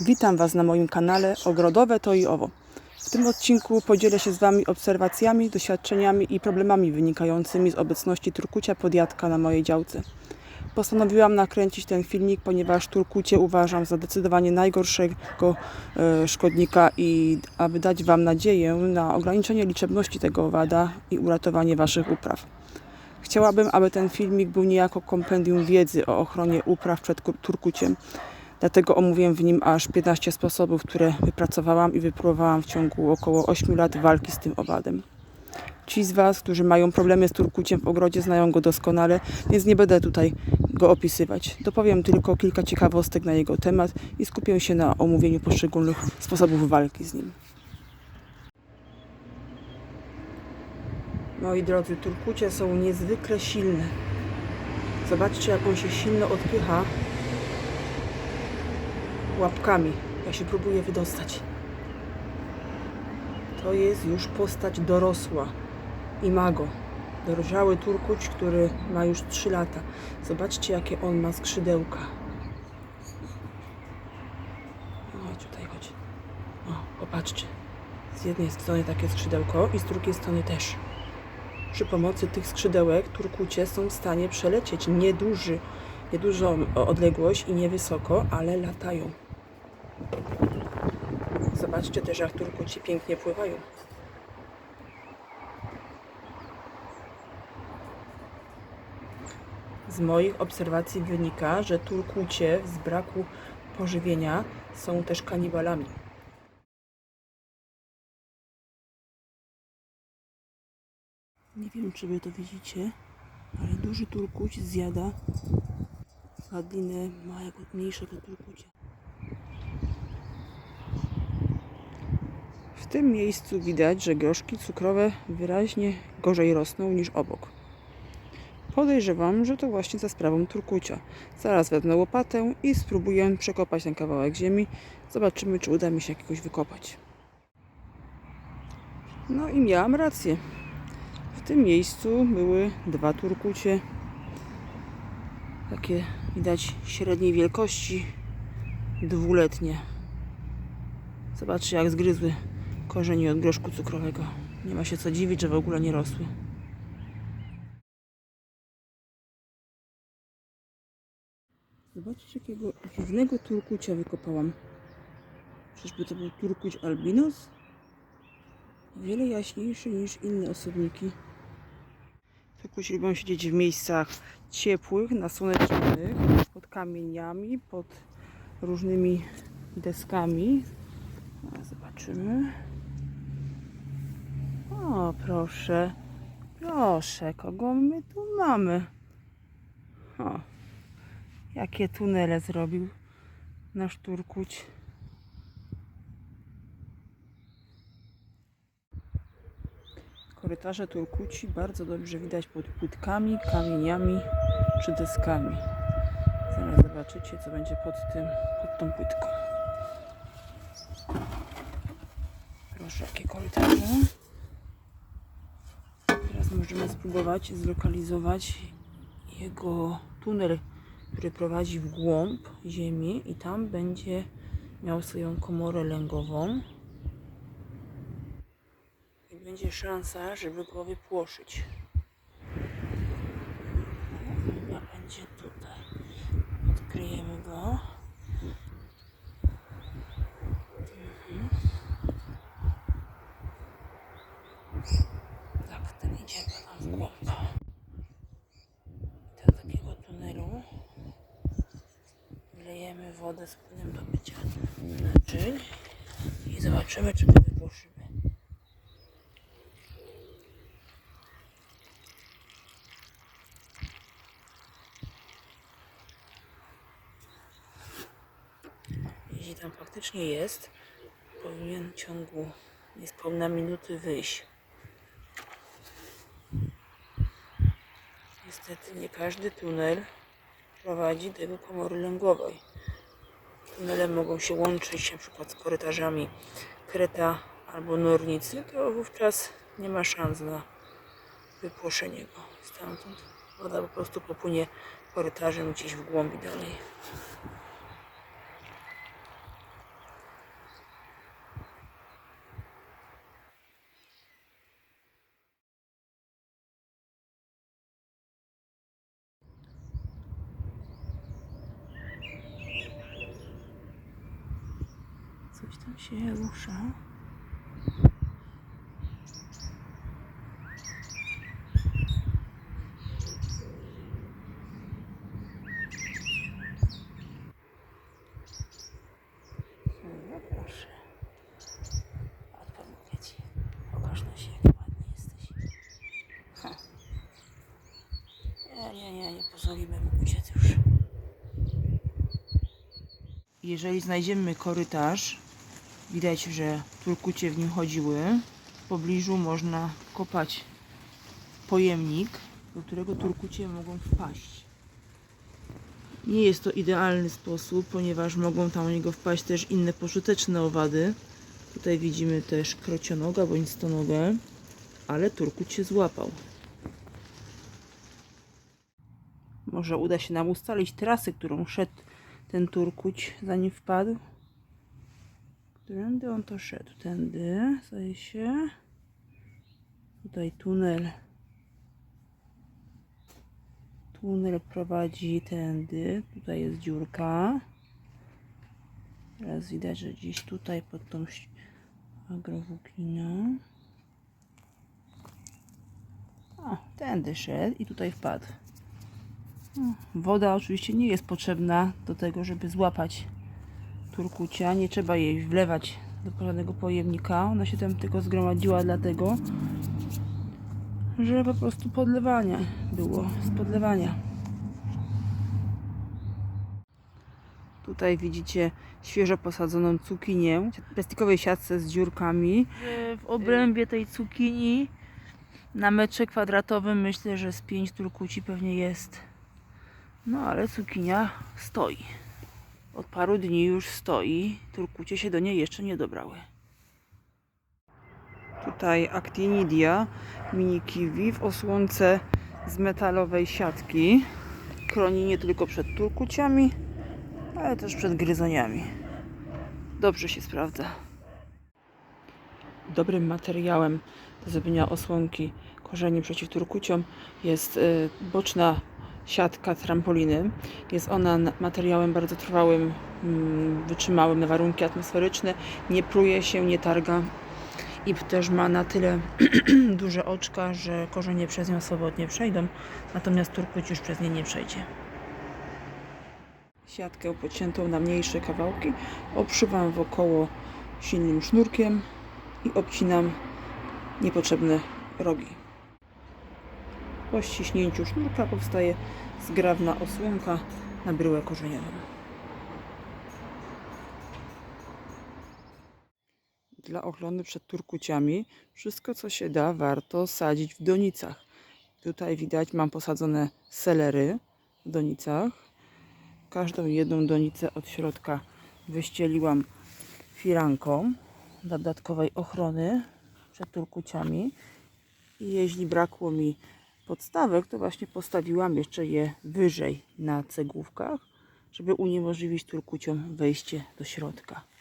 Witam Was na moim kanale Ogrodowe to i owo. W tym odcinku podzielę się z Wami obserwacjami, doświadczeniami i problemami wynikającymi z obecności turkucia podjadka na mojej działce. Postanowiłam nakręcić ten filmik, ponieważ turkucie uważam za zdecydowanie najgorszego e, szkodnika i aby dać Wam nadzieję na ograniczenie liczebności tego owada i uratowanie Waszych upraw. Chciałabym, aby ten filmik był niejako kompendium wiedzy o ochronie upraw przed turkuciem. Dlatego omówię w nim aż 15 sposobów, które wypracowałam i wypróbowałam w ciągu około 8 lat walki z tym owadem. Ci z Was, którzy mają problemy z turkuciem w ogrodzie, znają go doskonale, więc nie będę tutaj go opisywać. Dopowiem tylko kilka ciekawostek na jego temat i skupię się na omówieniu poszczególnych sposobów walki z nim. Moi drodzy, turkucie są niezwykle silne. Zobaczcie, jak on się silno odpycha łapkami. Ja się próbuję wydostać. To jest już postać dorosła. Imago. Dorożały turkuć, który ma już 3 lata. Zobaczcie, jakie on ma skrzydełka. O, chodź tutaj, chodź. O, popatrzcie. Z jednej strony takie skrzydełko i z drugiej strony też. Przy pomocy tych skrzydełek turkucie są w stanie przelecieć nieduży, niedużą odległość i niewysoko, ale latają. Zobaczcie też, jak turkuci pięknie pływają. Z moich obserwacji wynika, że turkucie z braku pożywienia są też kanibalami. Nie wiem, czy wy to widzicie, ale duży turkuć zjada padlinę małego, mniejszego turkucia. W tym miejscu widać, że groszki cukrowe wyraźnie gorzej rosną niż obok. Podejrzewam, że to właśnie za sprawą turkucia. Zaraz wezmę łopatę i spróbuję przekopać ten kawałek ziemi. Zobaczymy, czy uda mi się jakiegoś wykopać. No i miałam rację. W tym miejscu były dwa turkucie. Takie widać średniej wielkości, dwuletnie. Zobaczcie, jak zgryzły korzeni od groszku cukrowego. Nie ma się co dziwić, że w ogóle nie rosły. Zobaczcie, jakiego dziwnego turkucia wykopałam. Czyżby to był turkuć albinos? Wiele jaśniejszy niż inne osobniki. Turkuci lubią siedzieć w miejscach ciepłych, nasłoneczonych, pod kamieniami, pod różnymi deskami. Zobaczymy. O, proszę. Proszę, kogo my tu mamy? O, jakie tunele zrobił nasz Turkuć. Korytarze Turkuci bardzo dobrze widać pod płytkami, kamieniami czy deskami. Zaraz zobaczycie, co będzie pod tym, pod tą płytką. Proszę, jakie korytarze. Możemy spróbować zlokalizować jego tunel, który prowadzi w głąb ziemi i tam będzie miał swoją komorę lęgową. I będzie szansa, żeby go wypłoszyć. Chyba będzie tutaj. Odkryjemy go. Tak, ten idziemy tam w głąb. Do takiego tunelu wlejemy wodę z płynem do mycia naczyń i zobaczymy, czy go wypłoszymy. Jeśli tam faktycznie jest, powinien w ciągu niespełna minuty wyjść. Niestety nie każdy tunel prowadzi do komory lęgowej. Tunele mogą się łączyć na przykład z korytarzami kreta albo nornicy, to wówczas nie ma szans na wypłoszenie go stamtąd. Woda po prostu popłynie korytarzem gdzieś w głąbi dalej. się rusza. No proszę. Odpomogę ci. Pokaż na się, jak ładny jesteś. Ha. Nie, nie, nie, nie pozwolimy mu uciec już. Jeżeli znajdziemy korytarz, widać, że turkucie w nim chodziły. W pobliżu można kopać pojemnik, do którego turkucie mogą wpaść. Nie jest to idealny sposób, ponieważ mogą tam u niego wpaść też inne pożyteczne owady. Tutaj widzimy też krocionoga bądź stonogę, ale turkuć się złapał. Może uda się nam ustalić trasę, którą szedł ten turkuć, zanim wpadł. Którędy on to szedł? Tędy, zdaje się. Tutaj tunel. Tunel prowadzi tędy. Tutaj jest dziurka. Teraz widać, że gdzieś tutaj pod tą agrowłókniną. O, tędy szedł i tutaj wpadł. Woda oczywiście nie jest potrzebna do tego, żeby złapać turkucia. Nie trzeba jej wlewać do żadnego pojemnika. Ona się tam tylko zgromadziła dlatego, że po prostu podlewanie było z podlewania. Tutaj widzicie świeżo posadzoną cukinię w plastikowej siatce z dziurkami. W obrębie tej cukinii na metrze kwadratowym myślę, że z pięć turkuci pewnie jest. No ale cukinia stoi. Od paru dni już stoi. Turkucie się do niej jeszcze nie dobrały. Tutaj Actinidia mini kiwi w osłonce z metalowej siatki. Chroni nie tylko przed turkuciami, ale też przed gryzoniami. Dobrze się sprawdza. Dobrym materiałem do zrobienia osłonki korzeni przeciw turkuciom jest y, boczna siatka trampoliny. Jest ona materiałem bardzo trwałym, mm, wytrzymałym na warunki atmosferyczne. Nie pruje się, nie targa i też ma na tyle duże oczka, że korzenie przez nią swobodnie przejdą, natomiast turkuć już przez nie nie przejdzie. Siatkę pociętą na mniejsze kawałki obszywam wokoło silnym sznurkiem i obcinam niepotrzebne rogi. Po ściśnięciu sznurka powstaje zgrabna osłonka na bryłę korzeniową. Dla ochrony przed turkuciami wszystko co się da warto sadzić w donicach. Tutaj widać mam posadzone selery w donicach. Każdą jedną donicę od środka wyścieliłam firanką dla dodatkowej ochrony przed turkuciami. I jeśli brakło mi podstawek, to właśnie postawiłam jeszcze je wyżej na cegłówkach, żeby uniemożliwić turkuciom wejście do środka.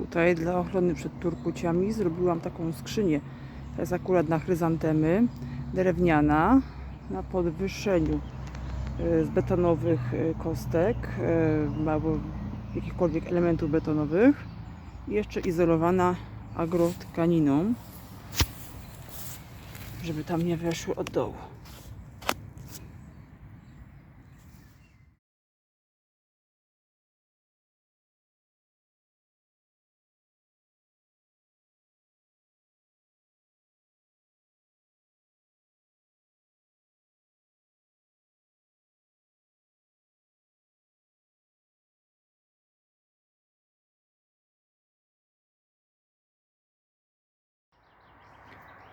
Tutaj dla ochrony przed turkuciami zrobiłam taką skrzynię. To jest akurat na chryzantemy, drewniana, na podwyższeniu e, z betonowych e, kostek e, albo jakichkolwiek elementów betonowych. I jeszcze izolowana agrotkaniną, żeby tam nie weszły od dołu.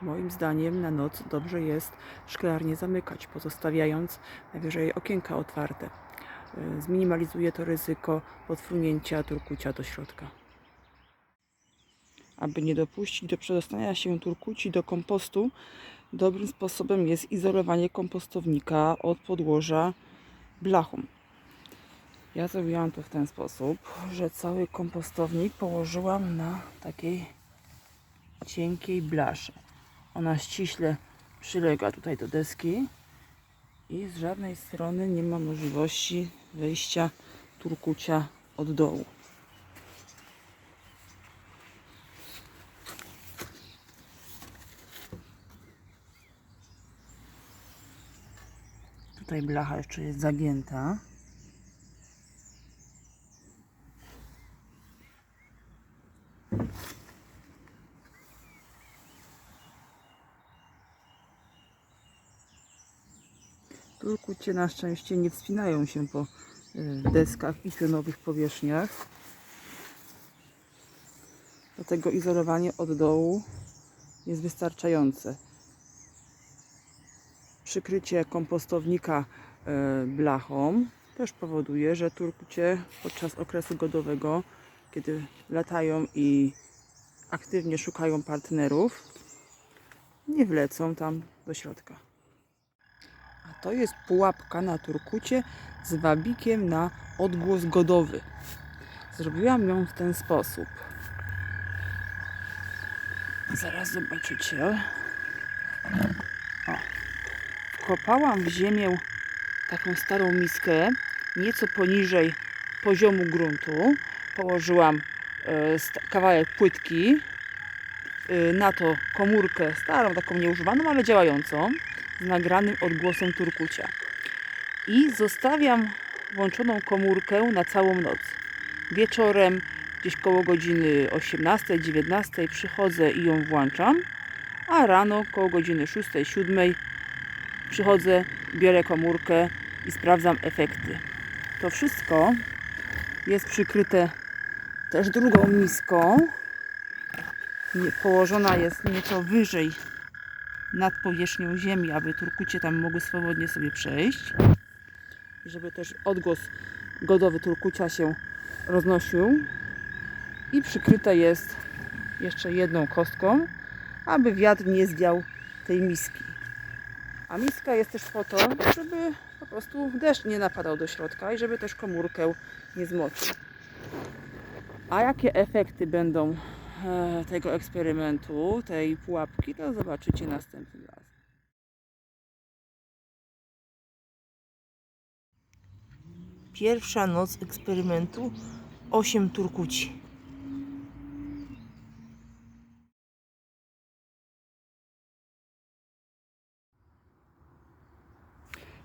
Moim zdaniem na noc dobrze jest szklarnię zamykać, pozostawiając najwyżej okienka otwarte. Y, Zminimalizuje to ryzyko podfrunięcia turkucia do środka. Aby nie dopuścić do przedostania się turkuci do kompostu, dobrym sposobem jest izolowanie kompostownika od podłoża blachą. Ja zrobiłam to w ten sposób, że cały kompostownik położyłam na takiej cienkiej blaszy. Ona ściśle przylega tutaj do deski i z żadnej strony nie ma możliwości wejścia turkucia od dołu. Tutaj blacha jeszcze jest zagięta. Turkucie na szczęście nie wspinają się po y, deskach i pionowych powierzchniach. Dlatego izolowanie od dołu jest wystarczające. Przykrycie kompostownika e, blachą też powoduje, że turkucie podczas okresu godowego, kiedy latają i aktywnie szukają partnerów, nie wlecą tam do środka. To jest pułapka na turkucie z wabikiem na odgłos godowy. Zrobiłam ją w ten sposób. Zaraz zobaczycie. O. Wkopałam w ziemię taką starą miskę, nieco poniżej poziomu gruntu. Położyłam e, kawałek płytki, e, na to komórkę starą, taką nieużywaną, ale działającą, z nagranym odgłosem turkucia. I zostawiam włączoną komórkę na całą noc. Wieczorem, gdzieś koło godziny 18-19 przychodzę i ją włączam, a rano koło godziny 6-7 przychodzę, biorę komórkę i sprawdzam efekty. To wszystko jest przykryte też drugą miską. Położona jest nieco wyżej nad powierzchnią ziemi, aby turkucie tam mogły swobodnie sobie przejść. Żeby też odgłos godowy turkucia się roznosił. I przykryte jest jeszcze jedną kostką, aby wiatr nie zwiał tej miski. A miska jest też po to, żeby po prostu deszcz nie napadał do środka i żeby też komórkę nie zmoczył. A jakie efekty będą tego eksperymentu, tej pułapki, to zobaczycie następnym razem. Pierwsza noc eksperymentu. 8 turkuci.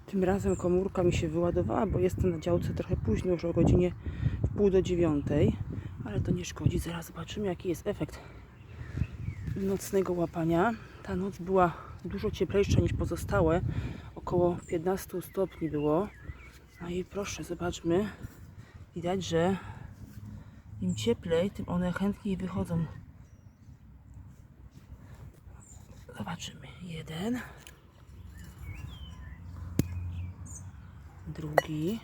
Tym razem komórka mi się wyładowała, bo jestem na działce trochę późno, już o godzinie w pół do dziewiątej, ale to nie szkodzi. Zaraz zobaczymy, jaki jest efekt nocnego łapania. Ta noc była dużo cieplejsza niż pozostałe. Około 15 stopni było. No i proszę, zobaczmy. Widać, że im cieplej, tym one chętniej wychodzą. Zobaczymy. Jeden. drugi.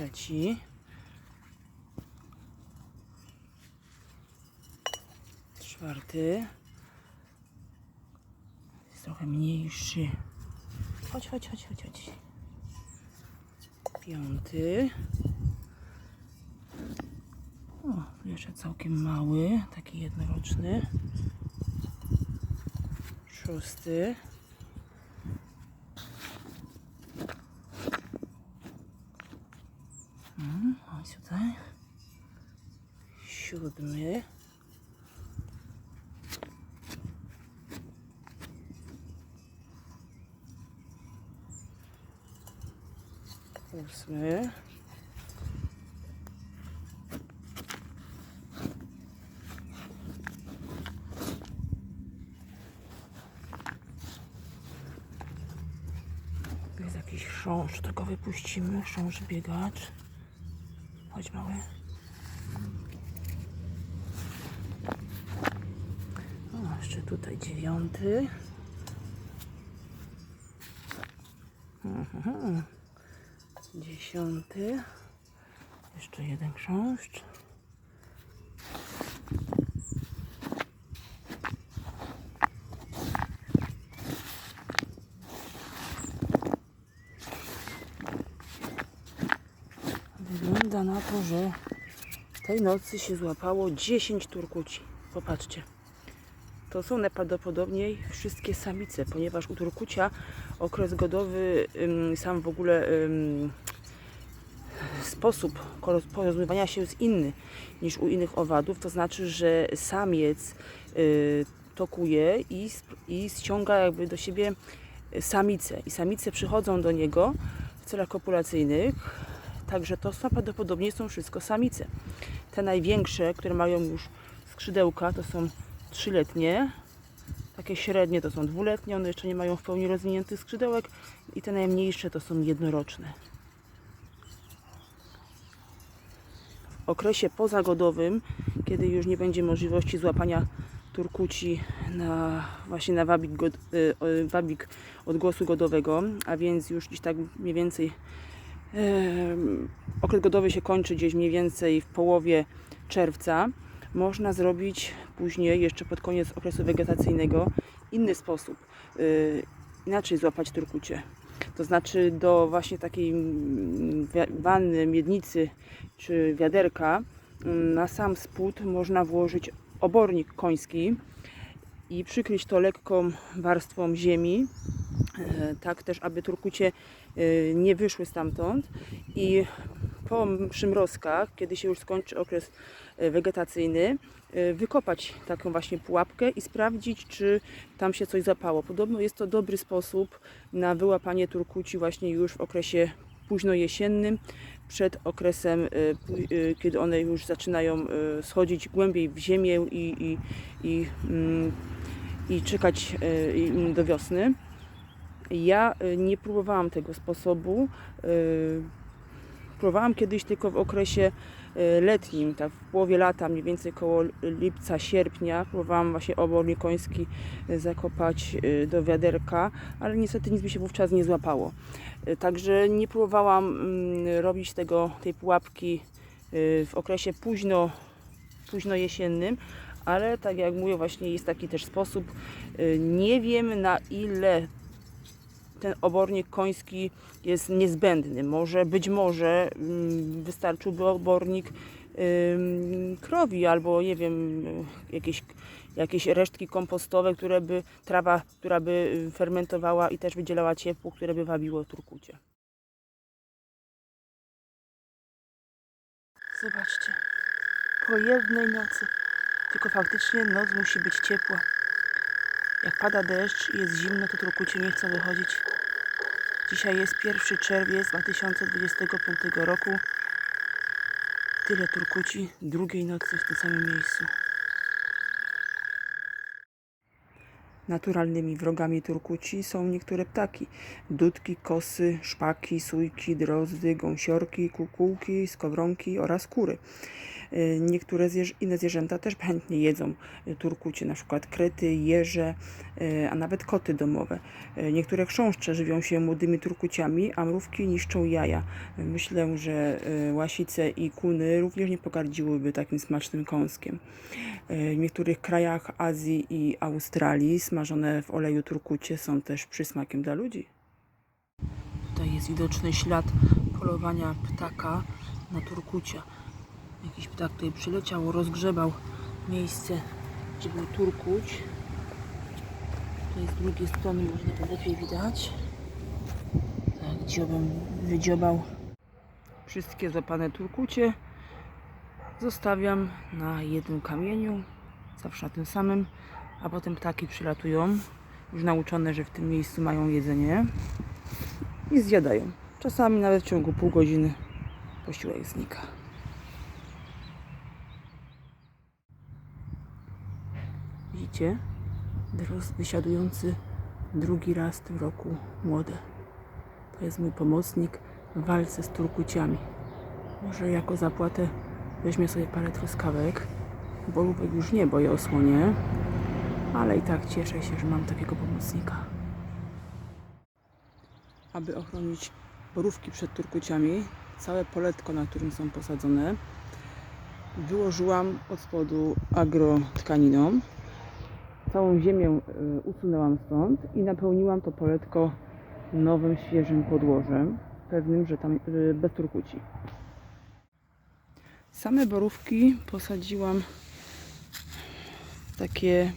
Trzeci. Czwarty. Jest trochę mniejszy. Chodź, chodź, chodź, chodź, chodź. Piąty. O, jeszcze całkiem mały, taki jednoroczny szósty. Mm, Chodź tutaj. Siódmy. Ósmy. Jest jakiś to go wypuścimy. Chrząszcz biegacz. Chodź mały. O, jeszcze tutaj dziewiąty. Mhm. Dziesiąty. Jeszcze jeden chrząszcz. Wygląda na to, że tej nocy się złapało 10 turkuci. Popatrzcie. To są najprawdopodobniej wszystkie samice, ponieważ u turkucia okres godowy sam w ogóle sposób porozumiewania się jest inny niż u innych owadów. To znaczy, że samiec y, tokuje i, i ściąga jakby do siebie samice. I samice przychodzą do niego w celach kopulacyjnych. Także to prawdopodobnie są wszystko samice. Te największe, które mają już skrzydełka, to są trzyletnie. Takie średnie to są dwuletnie, one jeszcze nie mają w pełni rozwiniętych skrzydełek. I te najmniejsze to są jednoroczne. W okresie pozagodowym, kiedy już nie będzie możliwości złapania turkuci na, właśnie na wabik, god, y, wabik odgłosu godowego, a więc już gdzieś tak mniej więcej okres godowy się kończy gdzieś mniej więcej w połowie czerwca. Można zrobić później, jeszcze pod koniec okresu wegetacyjnego, inny sposób. y, inaczej złapać turkucie. To znaczy do właśnie takiej mm, wanny, miednicy czy wiaderka mm, na sam spód można włożyć obornik koński i przykryć to lekką warstwą ziemi, e, tak też, aby turkucie e, nie wyszły stamtąd i po przymrozkach, kiedy się już skończy okres wegetacyjny, e, wykopać taką właśnie pułapkę i sprawdzić, czy tam się coś zapało. Podobno jest to dobry sposób na wyłapanie turkuci właśnie już w okresie późno jesiennym, przed okresem, e, e, kiedy one już zaczynają e, schodzić głębiej w ziemię i, i, i, mm, i czekać e, do wiosny. Ja nie próbowałam tego sposobu. Próbowałam kiedyś tylko w okresie letnim, tak w połowie lata, mniej więcej koło lipca, sierpnia. Próbowałam właśnie koński y, zakopać y, do wiaderka, ale niestety nic mi się wówczas nie złapało. Y, Także nie próbowałam mm, robić tego, tej pułapki y, w okresie późno, późno jesiennym, ale tak jak mówię, właśnie jest taki też sposób. Y, Nie wiem na ile ten obornik koński jest niezbędny. Może być może mm, wystarczyłby obornik krowi albo nie wiem, jakieś, jakieś resztki kompostowe, które by trawa, która by y, fermentowała i też wydzielała ciepło, które by wabiło turkucie. Zobaczcie, po jednej nocy, tylko faktycznie noc musi być ciepła. Jak pada deszcz i jest zimno, to turkucie nie chcą wychodzić. Dzisiaj jest 1 czerwiec 2025 roku. Tyle turkuci drugiej nocy w tym samym miejscu. Naturalnymi wrogami turkuci są niektóre ptaki. Dudki, kosy, szpaki, sójki, drozdy, gąsiorki, kukułki, skowronki oraz kury. Y, Niektóre zwierz- inne zwierzęta też chętnie jedzą y, turkucie, na przykład krety, jeże, y, a nawet koty domowe. Niektóre chrząszcze żywią się młodymi turkuciami, a mrówki niszczą jaja. Myślę, że łasice i kuny również nie pogardziłyby takim smacznym kąskiem. W niektórych krajach Azji i Australii smażone w oleju turkucie są też przysmakiem dla ludzi. Tutaj jest widoczny ślad polowania ptaka na turkucia. Jakiś ptak tutaj przyleciał, rozgrzebał miejsce, gdzie był turkuć. Tutaj z drugiej strony można to lepiej widać. Tak, dziobem wydziobał wszystkie złapane turkucie. Zostawiam na jednym kamieniu, zawsze na tym samym, a potem ptaki przylatują, już nauczone, że w tym miejscu mają jedzenie i zjadają. Czasami nawet w ciągu pół godziny posiłek znika. Widzicie? Drozd wysiadujący drugi raz w tym roku młode. To jest mój pomocnik w walce z turkuciami. Może jako zapłatę weźmie sobie parę truskawek. Borówek już nie, bo je osłonię. Ale i tak cieszę się, że mam takiego pomocnika. Aby ochronić borówki przed turkuciami, całe poletko, na którym są posadzone. Wyłożyłam od spodu agrotkaniną. Całą ziemię y, usunęłam stąd i napełniłam to poletko nowym, świeżym podłożem, pewnym, że tam y, bez turkuci. Same borówki posadziłam takie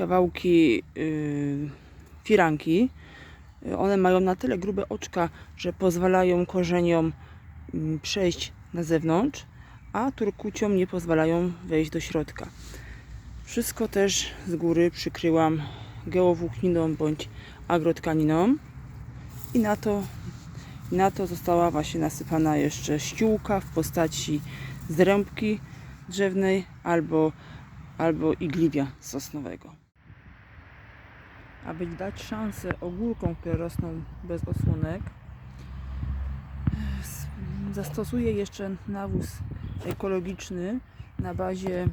kawałki y, firanki. One mają na tyle grube oczka, że pozwalają korzeniom mm, przejść na zewnątrz, a turkuciom nie pozwalają wejść do środka. Wszystko też z góry przykryłam geowłókniną bądź agrotkaniną i na to, na to została właśnie nasypana jeszcze ściółka w postaci zrębki drzewnej albo, albo igliwia sosnowego. Aby dać szansę ogórkom, które rosną bez osłonek, zastosuję jeszcze nawóz ekologiczny na bazie e,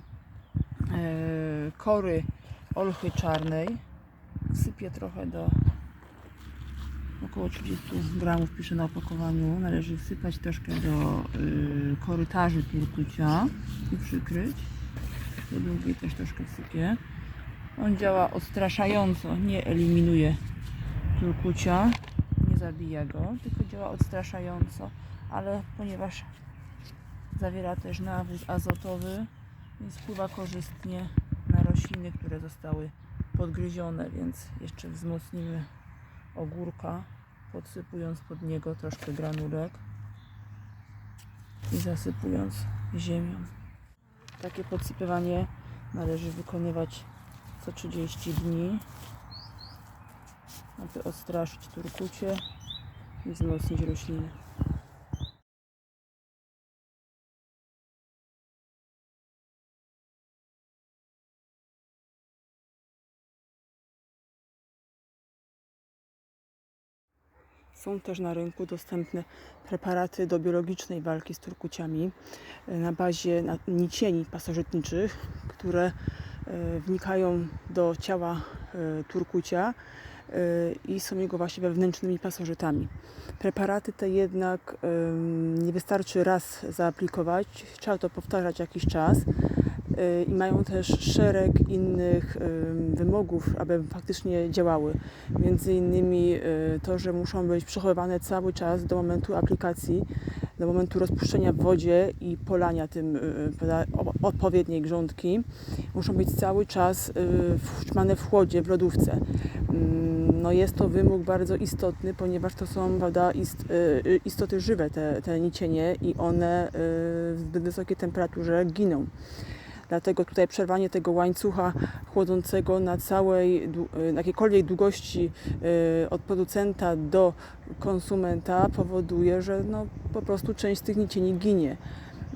kory olchy czarnej. Sypię trochę do około 30 gramów, piszę na opakowaniu. Należy wsypać troszkę do y, korytarzy turkucia i przykryć. Do drugiej też troszkę wsypię. On działa odstraszająco, nie eliminuje turkucia, nie zabija go, tylko działa odstraszająco, ale ponieważ zawiera też nawóz azotowy, więc wpływa korzystnie na rośliny, które zostały podgryzione, więc jeszcze wzmocnimy ogórka, podsypując pod niego troszkę granulek i zasypując ziemią. Takie podsypywanie należy wykonywać co 30 dni, aby odstraszyć turkucie i wzmocnić rośliny. Są też na rynku dostępne preparaty do biologicznej walki z turkuciami e, na bazie nicieni pasożytniczych, które wnikają do ciała e, turkucia e, i są jego właśnie wewnętrznymi pasożytami. Preparaty te jednak nie wystarczy raz zaaplikować, trzeba to powtarzać jakiś czas e, i mają też szereg innych wymogów, aby faktycznie działały. Między innymi e, to, że muszą być przechowywane cały czas do momentu aplikacji, do momentu rozpuszczenia w wodzie i polania tym poda- o- odpowiedniej grządki. Muszą być cały czas trzymane w chłodzie, w lodówce. Mm, No jest to wymóg bardzo istotny, ponieważ to są prawda, ist, istoty żywe, te, te nicienie i one w zbyt wysokiej temperaturze giną. Dlatego tutaj przerwanie tego łańcucha chłodzącego na całej, y, na jakiejkolwiek długości y, od producenta do konsumenta powoduje, że no, po prostu część z tych nicieni ginie.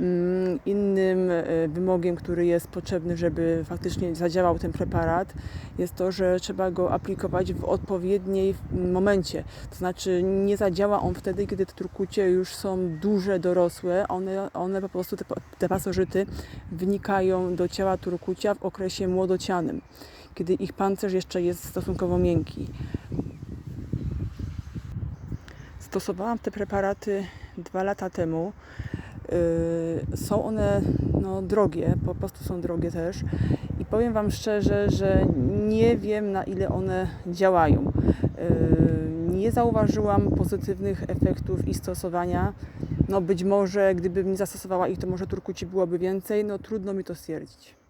Mm, Innym y, wymogiem, który jest potrzebny, żeby faktycznie zadziałał ten preparat, jest to, że trzeba go aplikować w odpowiedniej momencie. To znaczy nie zadziała on wtedy, kiedy te turkucie już są duże, dorosłe. One, one po prostu, te, te pasożyty wnikają do ciała turkucia w okresie młodocianym, kiedy ich pancerz jeszcze jest stosunkowo miękki. Stosowałam te preparaty dwa lata temu. Yy, Są one no, drogie, po prostu są drogie też. I powiem Wam szczerze, że nie wiem na ile one działają. Yy, Nie zauważyłam pozytywnych efektów ich stosowania. No być może gdybym nie zastosowała ich, to może turkuci byłoby więcej. No trudno mi to stwierdzić.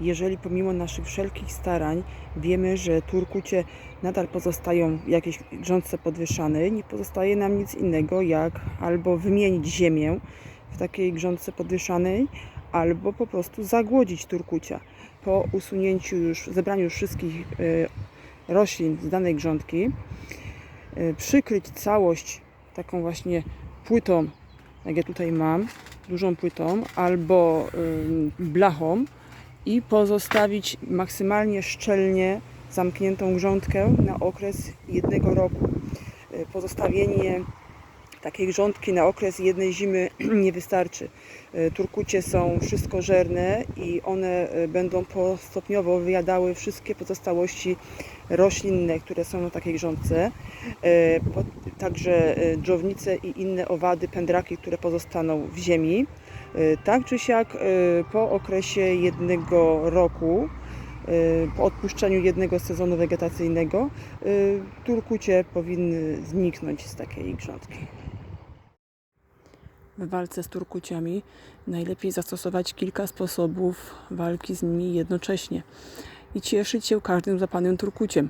Jeżeli pomimo naszych wszelkich starań wiemy, że turkucie nadal pozostają w jakiejś grządce podwieszanej, nie pozostaje nam nic innego jak albo wymienić ziemię w takiej grządce podwieszanej, albo po prostu zagłodzić turkucia. Po usunięciu już, zebraniu już wszystkich y, roślin z danej grządki, y, przykryć całość taką właśnie płytą, jak ja tutaj mam, dużą płytą, albo blachą, i pozostawić maksymalnie szczelnie zamkniętą grządkę na okres jednego roku. Y, Pozostawienie Takiej grządki na okres jednej zimy nie wystarczy. E, Turkucie są wszystkożerne i one e, będą postopniowo wyjadały wszystkie pozostałości roślinne, które są na takiej grządce. E, Także dżownice i inne owady, pędraki, które pozostaną w ziemi. Tak czy siak po okresie jednego roku, po odpuszczeniu jednego sezonu wegetacyjnego, turkucie powinny zniknąć z takiej grządki. W walce z turkuciami najlepiej zastosować kilka sposobów walki z nimi jednocześnie i cieszyć się każdym złapanym turkuciem.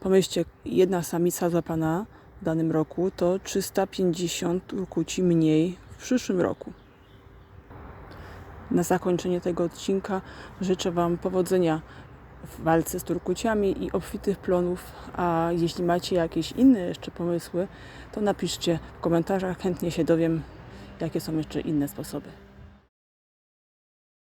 Pomyślcie, jedna samica złapana w danym roku to 350 turkuci mniej w przyszłym roku. Na zakończenie tego odcinka życzę Wam powodzenia w walce z turkuciami i obfitych plonów, a jeśli macie jakieś inne jeszcze pomysły, to napiszcie w komentarzach, chętnie się dowiem, jakie są jeszcze inne sposoby.